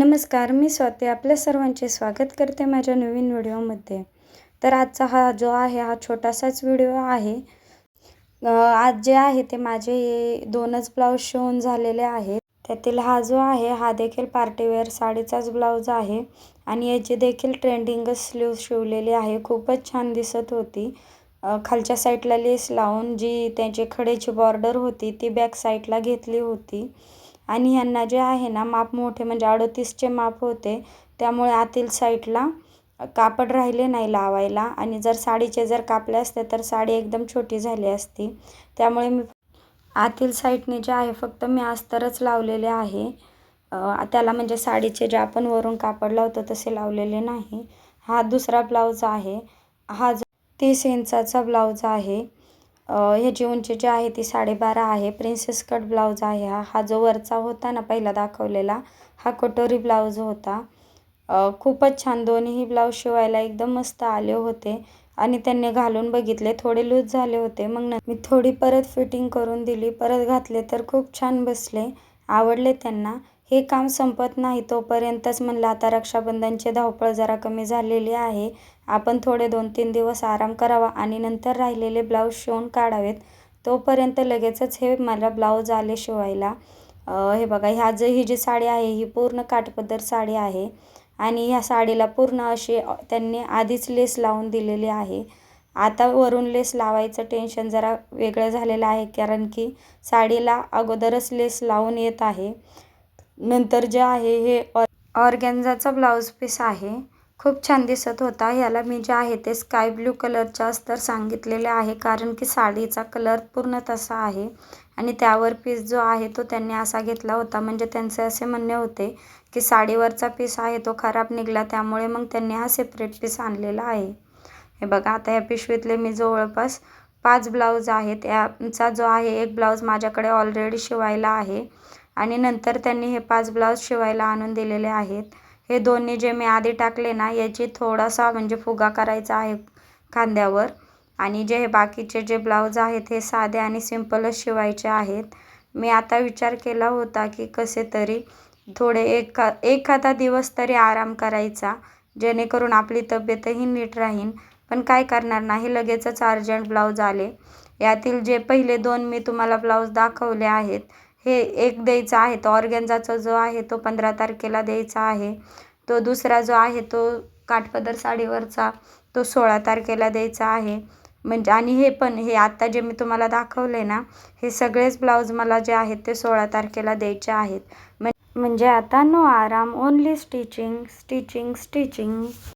नमस्कार मी स्वाती आपल्या सर्वांचे स्वागत करते माझ्या नवीन व्हिडिओमध्ये. तर आजचा हा जो आहे हा छोटासाच व्हिडिओ आहे. आज जे आहे ते माझे दोनच ब्लाऊज शिवून झालेले आहेत. त्यातील हा जो आहे हा देखील पार्टीवेअर साडीचाच ब्लाऊज आहे आणि याची देखील ट्रेंडिंगच स्लीव शिवलेली आहे. खूपच छान दिसत होती. खालच्या साईडला लेस लावून जी त्यांची खडेची बॉर्डर होती ती बॅक साईडला घेतली होती. आणि ह्यांना जे आहे ना माप मोठे म्हणजे अडतीसचे माप होते. त्यामुळे आतील साईडला कापड राहिले नाही लावायला. आणि जर साडीचे जर कापले असते तर साडी एकदम छोटी झाली असती. त्यामुळे मी आतील साईडने जे आहे फक्त मी अस्तरच लावलेले आहे. त्याला म्हणजे साडीचे जे आपण वरून कापड लावतो तसे लावलेले नाही. हा दुसरा ब्लाऊज आहे. हा जो तीस इंचाचा ब्लाऊज आहे. ह्याची उंची जी आहे ती साडेबारा आहे. प्रिन्सेस कट ब्लाऊज आहे हा. हा जो वरचा होता ना पहिला दाखवलेला हा कटोरी ब्लाऊज होता. खूपच छान. दोन्हीही ब्लाऊज शिवायला एकदम मस्त आले होते आणि त्यांनी घालून बघितले. थोडे लूज झाले होते. मग न मी थोडी परत फिटिंग करून दिली. परत घातले तर खूप छान बसले. आवडले त्यांना. हे काम संपत नाही तोपर्यंतच म्हणलं आता रक्षाबंधनची धावपळ जरा कमी झालेली आहे. आपण थोडे दोन तीन दिवस आराम करावा आणि नंतर राहिलेले ब्लाऊज शिवून काढावेत तोपर्यंत लगेचच हे मला ब्लाऊज आले शिवायला. हे बघा ह्या जी ही जी साडी आहे ही पूर्ण काठपदर साडी आहे. आणि ह्या साडीला पूर्ण अशी त्यांनी आधीच लेस लावून दिलेली आहे. आता वरून लेस लावायचं टेन्शन जरा वेगळं झालेलं आहे कारण की साडीला अगोदरच लेस लावून येत आहे. नंतर जे आहे हे ऑर ऑर्गॅन्झाचा ब्लाऊज पीस आहे. खूप छान दिसत होता. ह्याला मी जे आहे ते स्काय ब्ल्यू कलरचा अस्तर सांगितलेले आहे कारण की साडीचा कलर पूर्ण तसा आहे. आणि त्यावर पीस जो आहे तो त्यांनी असा घेतला होता. म्हणजे त्यांचे असे म्हणणे होते की साडीवरचा पीस आहे तो खराब निघाला त्यामुळे मग त्यांनी हा सेपरेट पीस आणलेला आहे. हे बघा आता या पिशवीतले मी जवळपास पाच ब्लाऊज आहेत. याचा जो आहे एक ब्लाऊज माझ्याकडे ऑलरेडी शिवायला आहे. आणि नंतर त्यांनी हे पाच ब्लाऊज शिवायला आणून दिलेले आहेत. हे दोन्ही जे मी आधी टाकले ना याची थोडासा म्हणजे फुगा करायचा आहे खांद्यावर. आणि जे हे बाकीचे जे ब्लाऊज आहेत हे साधे आणि सिम्पलच शिवायचे आहेत. मी आता विचार केला होता की कसे तरी थोडे एक एखादा दिवस तरी आराम करायचा जेणेकरून आपली तब्येतही नीट राहीन. पण काय करणार नाही लगेचच अर्जंट ब्लाऊज आले. यातील जे पहिले दोन मी तुम्हाला ब्लाऊज दाखवले आहेत हे एक द्यायचा आहे. तो ऑर्गेंजाचा जो आहे तो पंधरा तारखेला द्यायचा आहे. तो दुसरा जो आहे तो काठपदर साडीवरचा तो सोळा तारखेला द्यायचा आहे. म्हणजे आणि हे पण हे आत्ता जे मी तुम्हाला दाखवले ना हे सगळेच ब्लाऊज मला जे आहेत ते सोळा तारखेला द्यायचे आहेत. म्हणजे, म्हणजे आता नो आराम ओनली स्टिचिंग स्टिचिंग स्टिचिंग